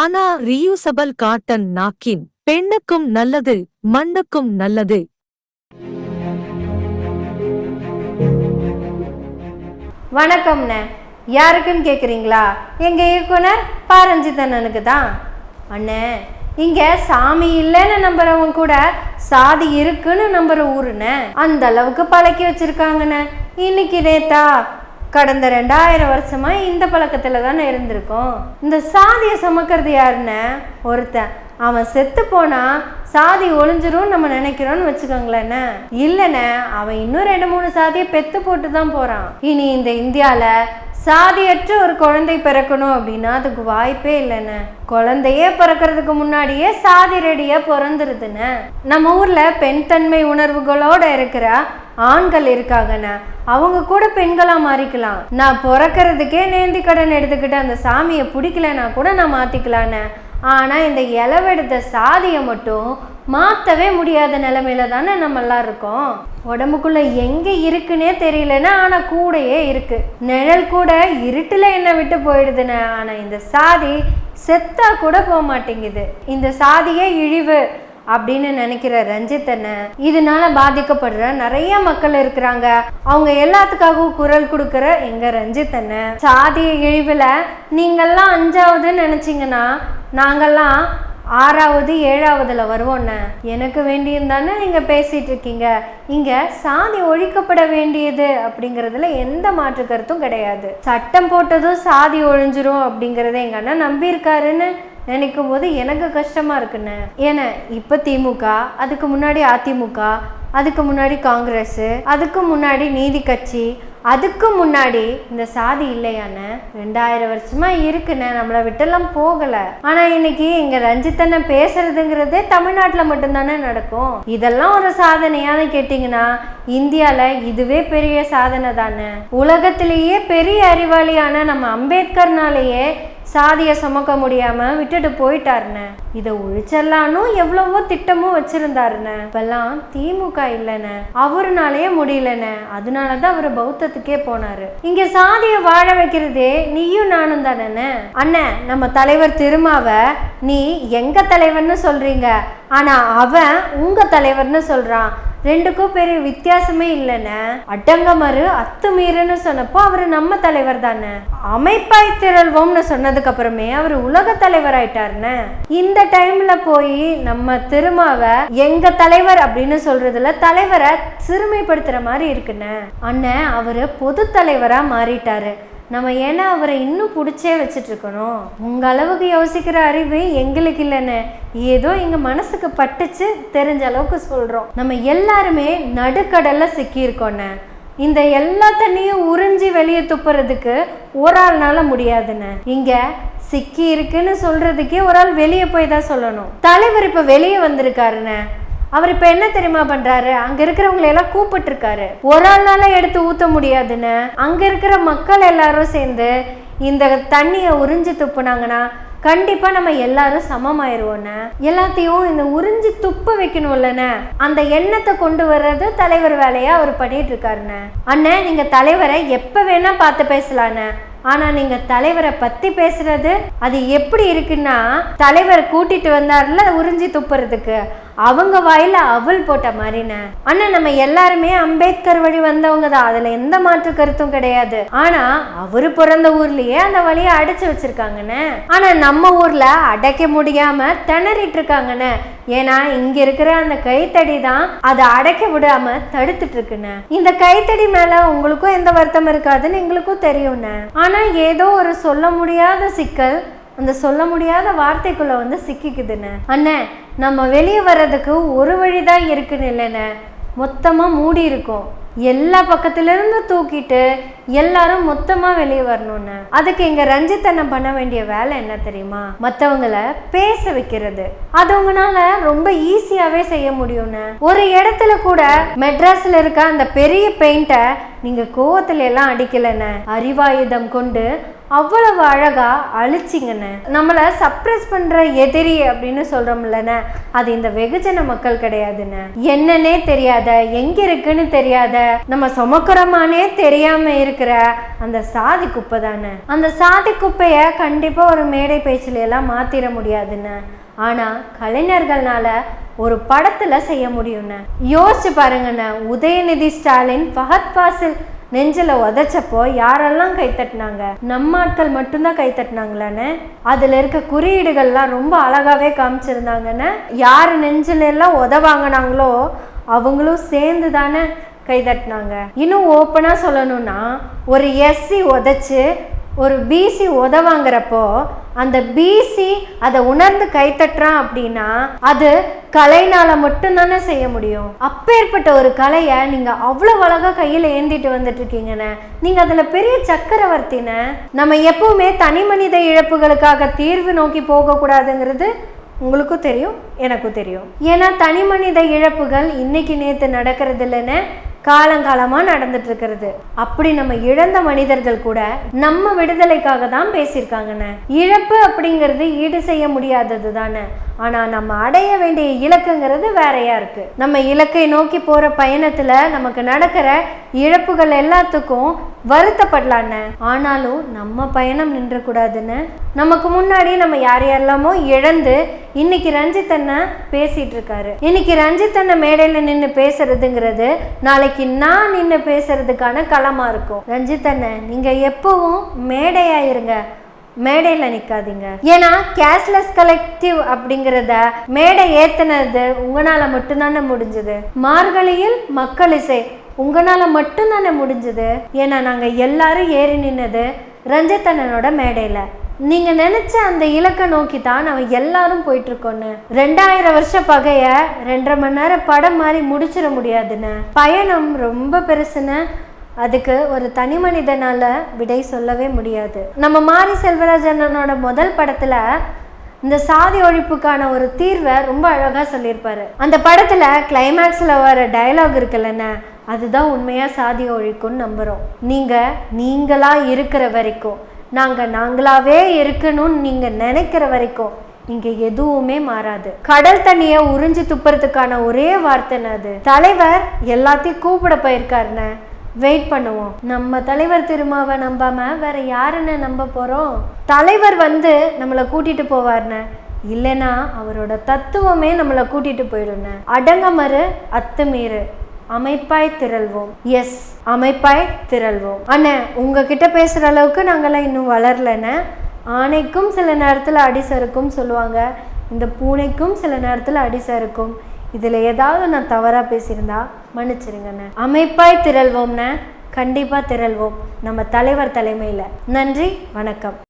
ஆனா reusable cotton நாக்கின் பெண்ணுக்கும் நல்லது மண்ணுக்கும் நல்லது. வணக்கம்ண்ணே யாருக்குன்னு கேட்குறீங்களா எங்கள் இயக்குனர் பாரஞ்சிதண்ணனுக்கு தான். அண்ணே இங்கே சாமி இல்லைன்னு நம்புறவங்க கூட சாதி இருக்குன்னு நம்புற ஊருண்ணே. அந்த அளவுக்கு பழக்கி வச்சிருக்காங்கண்ணே. இன்னைக்கு நேத்தா கடந்த ரெண்டாயிரம் வருஷமா இந்த பழக்கத்துல தானே இருந்திருக்கோம். இந்த சாதியை சுமக்கிறது யாருன்னு? ஒருத்தன். அவன் செத்து போனா சாதி ஒளிஞ்சிரும் நம்ம நினைக்கிறோம்னு வச்சுக்கோங்களேண்ணே இல்லைண்ணே அவன் இன்னும் ரெண்டு மூணு சாதியை பெத்து போட்டு தான் போகிறான் இனி இந்த இந்தியாவில் சாதியற்ற ஒரு குழந்தை பிறக்கணும் அப்படின்னா அதுக்கு வாய்ப்பே இல்லைண்ணே. குழந்தையே பிறக்கிறதுக்கு முன்னாடியே சாதி ரெடியாக பிறந்துருதுண்ணே. நம்ம ஊரில் பெண் தன்மை உணர்வுகளோட இருக்கிற ஆண்கள் இருக்காங்கண்ணே அவங்க கூட பெண்களாக மாறிக்கலாம். நான் பிறக்கிறதுக்கே நேந்தி கடன் எடுத்துக்கிட்டு அந்த சாமியை பிடிக்கலனா கூட நான் மாத்திக்கலாண்ணே ஆனால் இந்த இலவெடுத்த சாதியை மட்டும் மாற்றவே முடியாத நிலமையில தானே நம்ம இருக்கோம். உடம்புக்குள்ள எங்கே இருக்குன்னே தெரியலன்னா ஆனால் கூடையே இருக்கு. நிழல் கூட இருட்டில் என்ன விட்டு போயிடுதுன்னு. ஆனால் இந்த சாதி செத்தா கூட போக மாட்டேங்குது. இந்த சாதியே இழிவு. அப்படின்னு நினைக்கிற ரஞ்சித் அண்ணன் இதனால பாதிக்கப்படுற நிறைய மக்கள் இருக்கிறாங்க. அவங்க எல்லாத்துக்காகவும் குரல் கொடுக்கிற எங்க ரஞ்சித் அண்ணன் சாதிய இழிவுல நீங்கெல்லாம் அஞ்சாவதுன்னு நினைச்சீங்கன்னா நாங்கெல்லாம் ஆறாவது ஏழாவதுல வருவோண்ணே எனக்கு வேண்டியது தானே நீங்க பேசிட்டு இருக்கீங்க. இங்க சாதி ஒழிக்கப்பட வேண்டியது அப்படிங்கறதுல எந்த மாற்று கருத்தும் கிடையாது. சட்டம் போட்டதும் சாதி ஒழிஞ்சிரும் அப்படிங்கறத எங்க அண்ணன் நம்பியிருக்காருன்னு நினைக்கும் போது எனக்கு கஷ்டமா இருக்குண்ணே ஏன்னா இப்ப திமுக அதுக்கு முன்னாடி அதிமுக அதுக்கு முன்னாடி காங்கிரஸ் அதுக்கு முன்னாடி நீதி கட்சி அதுக்கு முன்னாடி இந்த சாதி இல்லையாண்ணே ரெண்டாயிரம் வருஷமா இருக்குண்ணே நம்மளை விட்டெல்லாம் போகல. ஆனா இன்னைக்கு இங்க ரஞ்சித்தனை பேசுறதுங்கிறதே தமிழ்நாட்டுல மட்டும்தானே நடக்கும். இதெல்லாம் ஒரு சாதனையான்னு கேட்டிங்கன்னா இந்தியால இதுவே பெரிய சாதனை தானே உலகத்திலேயே பெரிய அறிவாளியான நம்ம அம்பேத்கர்னாலேயே சாதியை சுமக்க முடியாம விட்டுட்டு போயிட்டாருண்ணே. இதை ஒழிச்செல்லானும் எவ்வளவோ திட்டமும் வச்சிருந்தாருண்ணே. இப்பெல்லாம் திமுக இல்லைண்ணே. அவருனாலேயே முடியலண்ணே. அதனாலதான் அவர் பௌத்தத்துக்கே போனாரு. இங்க சாதியை வாழ வைக்கிறதே நீயும் நானும் தானே அண்ணன் நம்ம தலைவர் திருமாவை நீ எங்க தலைவர்னு சொல்றீங்க? ஆனா அவன் உங்க தலைவர்னு சொல்றான். ரெண்டுக்கும் பெரிய வித்தியாசமே இல்லைண்ணே. அடங்கமறு அத்துமீறுன்னு சொன்னப்போ அவர் நம்ம தலைவர் தானே. அமைப்பாய் திரள்வோம்னு சொன்னதுக்கு அப்புறமே அவர் உலக தலைவர் ஆயிட்டாருண்ணே. இந்த டைம்ல போய் நம்ம திருமாவை எங்க தலைவர் அப்படின்னு சொல்றதுல தலைவரை சிறுமைப்படுத்துற மாதிரி இருக்குண்ணே. அண்ணன் அவரு பொது தலைவரா மாறிட்டாரு. நம்ம ஏன்னா அவரை இன்னும் பிடிச்சே வச்சிட்ருக்கணும் உங்கள் அளவுக்கு யோசிக்கிற அறிவு எங்களுக்கு இல்லைன்னு ஏதோ எங்கள் மனசுக்கு பட்டுச்சு தெரிஞ்ச அளவுக்கு சொல்கிறோம் நம்ம எல்லாருமே நடுக்கடலில் சிக்கியிருக்கோண்ணே இந்த எல்லா தண்ணியும் உறிஞ்சி வெளியே துப்புறதுக்கு ஒரு ஆள்னால முடியாதுண்ணே இங்க சிக்கி இருக்குன்னு சொல்றதுக்கே ஒரு ஆள் வெளியே போய் தான் சொல்லணும். தலைவர் இப்ப வெளியே வந்திருக்காருண்ணே அவர் இப்போ என்ன தெரியுமா பண்ணுறாரு அங்கே இருக்கிறவங்களை எல்லாம் கூப்பிட்டுருக்காரு. ஒரு ஆள்னால எடுத்து ஊற்ற முடியாதுன்னு அங்கே இருக்கிற மக்கள் எல்லாரும் சேர்ந்து இந்த தண்ணியை உறிஞ்சி துப்புனாங்கன்னா கண்டிப்பா நம்ம எல்லாரும் சமமாயிருவோண்ணே எல்லாத்தையும் இந்த உறிஞ்சி துப்ப வைக்கணும்லண்ணே அந்த எண்ணத்தை கொண்டு வர்றது தலைவர் வேலையா அவர் பண்ணிட்டு இருக்காருண்ணே அண்ணே நீங்க தலைவரை எப்ப வேணா பார்த்து பேசலாண்ணே ஆனா நீங்க தலைவரை பத்தி பேசுறது அது எப்படி இருக்குன்னா தலைவர் கூட்டிட்டு வந்தார்ல உறிஞ்சி துப்புறதுக்கு. அவங்க வாயில அவள் போட்ட மாதிரின ஆனால் நம்ம எல்லாருமே அம்பேத்கர் வழி வந்தவங்க தான். அதுல எந்த மாற்று கருத்தும் கிடையாது. ஆனா அவரு பிறந்த ஊர்லயே அந்த வழியை அடைச்சு வச்சிருக்காங்கண்ணே. ஆனா நம்ம ஊர்ல அடைக்க முடியாம திணறிட்டு இருக்காங்கண்ணே. ஏன்னா இங்க இருக்கிற அந்த கைத்தடி தான் அதை அடைக்க விடாம தடுத்துட்டு இருக்குண்ணே. இந்த கைத்தடி மேல உங்களுக்கும் எந்த வருத்தம் இருக்காதுன்னு எங்களுக்கும் தெரியும்ண்ணே. ஆனா ஏதோ ஒரு சொல்ல முடியாத சிக்கல் அந்த சொல்ல முடியாத வார்த்தைக்குள்ள வந்து சிக்கிக்குதுண்ணே அண்ணே நம்ம வெளியே வர்றதுக்கு ஒரு வழி தான் இருக்குன்னு இல்லைண்ணே. மொத்தமாக மூடி இருக்கும். எல்லா பக்கத்துலேருந்து தூக்கிட்டு எல்லாரும் மொத்தமாக வெளியே வரணும்னு அதுக்கு இங்கே ரஞ்சித் பண்ண வேண்டிய வேலை என்ன தெரியுமா? மற்றவங்கள பேச வைக்கிறது. அது உங்களால ரொம்ப ஈஸியாகவே செய்ய முடியும்னு ஒரு இடத்துல கூட மெட்ராஸில் இருக்க அந்த பெரிய பெயிண்ட்டை நீங்கள் கோவத்துல எல்லாம் அடிக்கலைன்னு அறிவாயுதம் கொண்டு அவ்வளவு அழகா அழிச்சிங்கண்ணே. நம்மளை சப்ரஸ் பண்ற எதிரி அப்படின்னு சொல்றோம்லண்ணே அது இந்த வெகுஜன மக்கள் கிடையாதுண்ணே. என்னன்னே தெரியாத எங்க இருக்குன்னு தெரியாத நம்ம சுமக்கிறோமானே தெரியாம இருக்கிற அந்த சாதி குப்பை தானே. அந்த சாதி குப்பைய கண்டிப்பா ஒரு மேடை பேச்சுல எல்லாம் மாத்திர முடியாதுண்ணே. ஆனா கலைஞர்கள்னால ஒரு படத்துல செய்ய முடியும்ண்ணே. யோசிச்சு பாருங்கண்ணே உதயநிதி ஸ்டாலின் ஃபஹத் ஃபாசில் நெஞ்சில் உதைச்சப்போ யாரெல்லாம் கை தட்டினாங்க? நம்ம ஆட்கள் மட்டும்தான் கை தட்டினாங்களான்னு அதில் இருக்க குறியீடுகள்லாம் ரொம்ப அழகாகவே காமிச்சிருந்தாங்கன்னு யார் நெஞ்சில் எல்லாம் உத வாங்கினாங்களோ அவங்களும் சேர்ந்து தானே கை தட்டினாங்க. இன்னும் ஓப்பனாக சொல்லணும்னா ஒரு எஸ்சி உதைச்சு ஒரு பிசி உதவாங்கிறப்போ அந்த பிசி அதை உணர்ந்து கைத்தட்டுறான் அப்படின்னா அது கலைனால மட்டும்தானே செய்ய முடியும். அப்பேற்பட்ட ஒரு கலையை நீங்க அவ்வளவு அழகா கையில ஏந்திட்டு வந்துட்டு இருக்கீங்கண்ணே நீங்க அதுல பெரிய சக்கரவர்த்தின நம்ம எப்பவுமே தனி மனித இழப்புகளுக்காக தீர்வு நோக்கி போக கூடாதுங்கிறது உங்களுக்கும் தெரியும் எனக்கும் தெரியும். ஏன்னா தனி மனித இழப்புகள் இன்னைக்கு நேற்று நடக்கிறது இல்லைன்னு காலங்காலமாக நடந்துட்டு இருக்கிறது அப்படி நம்ம இழந்த மனிதர்கள் கூட நம்ம விடுதலைக்காக தான் பேசியிருக்காங்கண்ணே. இழப்பு அப்படிங்கிறது ஈடு செய்ய முடியாதது தானே. ஆனால் நம்ம அடைய வேண்டிய இலக்குங்கிறது வேறையா இருக்கு. நம்ம இலக்கை நோக்கி போற பயணத்துல நமக்கு நடக்கிற இழப்புகள் எல்லாத்துக்கும் வருத்தப்படலான்னு ஆனாலும் நம்ம பயணம் நின்றக்கூடாதுன்னு நமக்கு முன்னாடி நம்ம யார் யாரெல்லாமோ இழந்து இன்னைக்கு ரஞ்சித் அண்ணா பேசிட்டு இருக்காரு இன்னைக்கு ரஞ்சித் அண்ணா மேடையில நின்று பேசுறதுங்கிறது நாளைக்கு நான் நின்று பேசுறதுக்கான களமாக இருக்கும். ரஞ்சித் அண்ணன் நீங்கள் எப்பவும் மேடையாக இருங்க. மேடையில் நிற்காதீங்க ஏன்னா கேஷ்லெஸ் கலெக்டிவ் அப்படிங்கிறத மேடை ஏற்றுனது உங்களால மட்டும்தானே முடிஞ்சது. மார்கழியில் மக்கள் இசை உங்களால் மட்டும்தானே முடிஞ்சது. ஏன்னா நாங்கள் எல்லாரும் ஏறி நின்னது ரஞ்சித் அண்ணனோட மேடையில். நீங்க நினைச்ச அந்த இலக்கை நோக்கி தான் நம்ம எல்லாரும் போயிட்டு இருக்கோன்னு ரெண்டாயிரம் வருஷ பகைய ரெண்டரை மணி நேரம் படம் மாதிரி முடிச்சிட முடியாதுன்னு. பயணம் ரொம்ப பெருசுன்னு அதுக்கு ஒரு தனி மனிதனால விடை சொல்லவே முடியாது. நம்ம மாரி செல்வராஜ் அண்ணனோட முதல் படத்துல இந்த சாதி ஒழிப்புக்கான ஒரு தீர்வை ரொம்ப அழகா சொல்லியிருப்பாரு. அந்த படத்துல கிளைமேக்ஸ்ல வர டயலாக் இருக்குல்லண்ணே அதுதான் உண்மையா சாதி ஒழிக்கும்னு நம்புறோம். நீங்க நீங்களா இருக்கிற வரைக்கும் நாங்கள் நாங்களாவே இருக்கணும்னு நீங்கள் நினைக்கிற வரைக்கும் இங்கே எதுவுமே மாறாது. கடல் தண்ணியை உறிஞ்சி துப்புறதுக்கான ஒரே வார்த்தைன்னு அது. தலைவர் எல்லாத்தையும் கூப்பிட போயிருக்காருன்னு வெயிட் பண்ணுவோம். நம்ம தலைவர் திருமாவை நம்பாம வேற யாருன்னு நம்ப போகிறோம் தலைவர் வந்து நம்மளை கூட்டிட்டு போவார்னு இல்லைன்னா அவரோட தத்துவமே நம்மளை கூட்டிட்டு போயிடுங்க அடங்கமறு அத்துமீறு. அமைப்பாய் திரள்வோம். எஸ் அமைப்பாய் திரள்வோம். அண்ணே உங்ககிட்ட பேசுகிற அளவுக்கு நாங்கள்லாம் இன்னும் வளரலண்ணே. ஆணைக்கும் சில நேரத்தில் அடி சறுக்கும் சொல்லுவாங்க. இந்த பூனைக்கும் சில நேரத்தில் அடி சறுக்கும். இதில் ஏதாவது நான் தவறாக பேசியிருந்தா மன்னிச்சிருங்கண்ணே. அமைப்பாய் திரள்வோம்ண்ணே. கண்டிப்பாக திரள்வோம். நம்ம தலைவர் தலைமையில். நன்றி வணக்கம்.